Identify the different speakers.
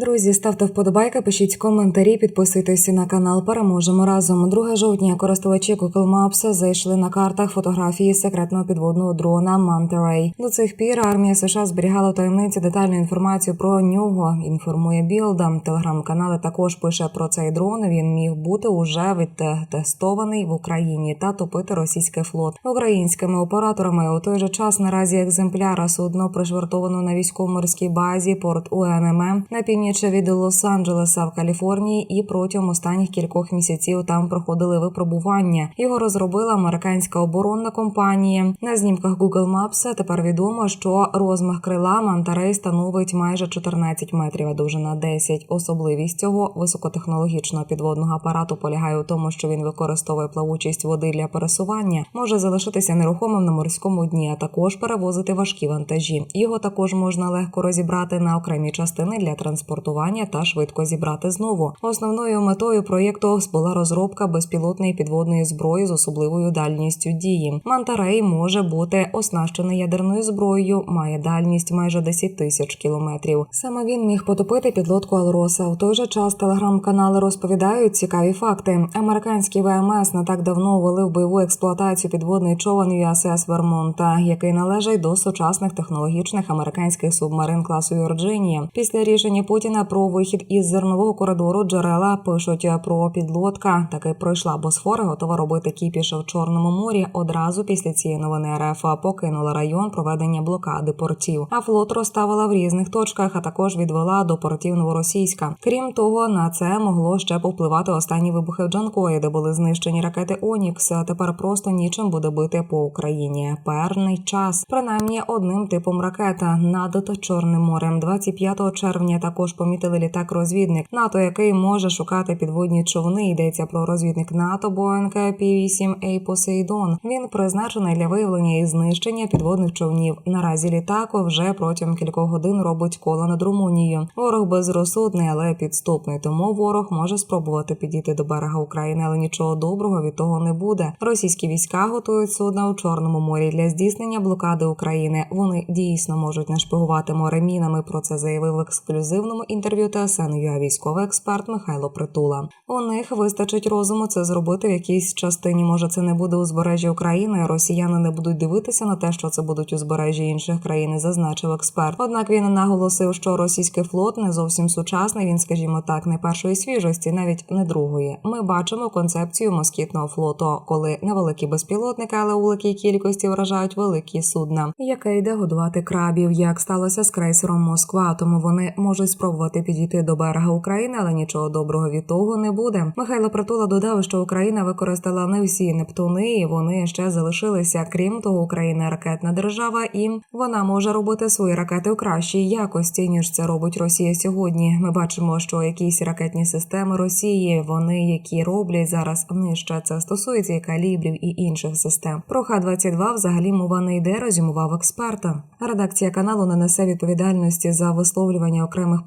Speaker 1: Друзі, ставте вподобайки, пишіть коментарі, підписуйтесь на канал. Переможемо разом. 2 жовтня користувачі Google Maps зайшли на картах фотографії секретного підводного дрона Ray. До цих пір армія США зберігала в таємниці детальну інформацію про нього. Інформує Білда. Телеграм-канали також пише про цей дрон. Він міг бути уже відтестований в Україні та топити російський флот українськими операторами. У той же час наразі екземпляра судно пришвартовано на військово-морській базі порт УНМ на північ від Лос-Анджелеса в Каліфорнії, і протягом останніх кількох місяців там проходили випробування. Його розробила американська оборонна компанія. На знімках Google Maps тепер відомо, що розмах крила Мантарей становить майже 14 метрів, а довжина 10. Особливість цього високотехнологічного підводного апарату полягає у тому, що він використовує плавучість води для пересування, може залишитися нерухомим на морському дні, а також перевозити важкі вантажі. Його також можна легко розібрати на окремі частини для транспортування та швидко зібрати знову. Основною метою проєкту була розробка безпілотної підводної зброї з особливою дальністю дії. Мантарей може бути оснащений ядерною зброєю, має дальність майже 10 тисяч кілометрів. Саме він міг потопити підлодку Алроса. В той же час телеграм-канали розповідають цікаві факти. Американський ВМС не так давно ввели в бойову експлуатацію підводний човен USS Вермонта, який належить до сучасних технологічних американських субмарин класу Вірджинія. Після рішення Путіна про вихід із зернового коридору джерела пишуть про підлодка. Таки пройшла Босфор, готова робити кіпіш в Чорному морі. Одразу після цієї новини РФ покинула район проведення блокади портів. А флот розставила в різних точках, а також відвела до портів Новоросійська. Крім того, на це могло ще повпливати останні вибухи в Джанкої, де були знищені ракети Онікс. Тепер просто нічим буде бити по Україні. Перний час, принаймні одним типом ракета над Чорним морем. 25 червня також помітили літак-розвідник НАТО, який може шукати підводні човни. Йдеться про розвідник НАТО Boeing P-8A Poseidon. Він призначений для виявлення і знищення підводних човнів. Наразі літак вже протягом кількох годин робить коло над Румунією. Ворог безрозсудний, але підступний. Тому ворог може спробувати підійти до берега України, але нічого доброго від того не буде. Російські війська готують судна у Чорному морі для здійснення блокади України. Вони дійсно можуть нашпигувати море мінами. Про це заявив в ексклюзивному інтерв'ю ТСН військовий експерт Михайло Притула. У них вистачить розуму це зробити в якійсь частині. Може, це не буде узбережжя України. Росіяни не будуть дивитися на те, що це будуть узбережжя інших країн, зазначив експерт. Однак він наголосив, що російський флот не зовсім сучасний. Він, скажімо так, не першої свіжості, навіть не другої. Ми бачимо концепцію москітного флоту, коли невеликі безпілотники, але у великій кількості вражають великі судна, яке йде годувати крабів, як сталося з крейсером Москва. Тому вони можуть спробувати підійти до берега України, але нічого доброго від того не буде. Михайло Притула додав, що Україна використала не всі нептуни, і вони ще залишилися. Крім того, Україна ракетна держава, і вона може робити свої ракети у кращій якості ніж це робить Росія сьогодні. Ми бачимо, що якісь ракетні системи Росії, вони які роблять зараз нижче. Це стосується і калібрів і інших систем. Про Х-22 взагалі мова не йде, резюмував експерта. Редакція каналу не несе відповідальності за висловлювання окремих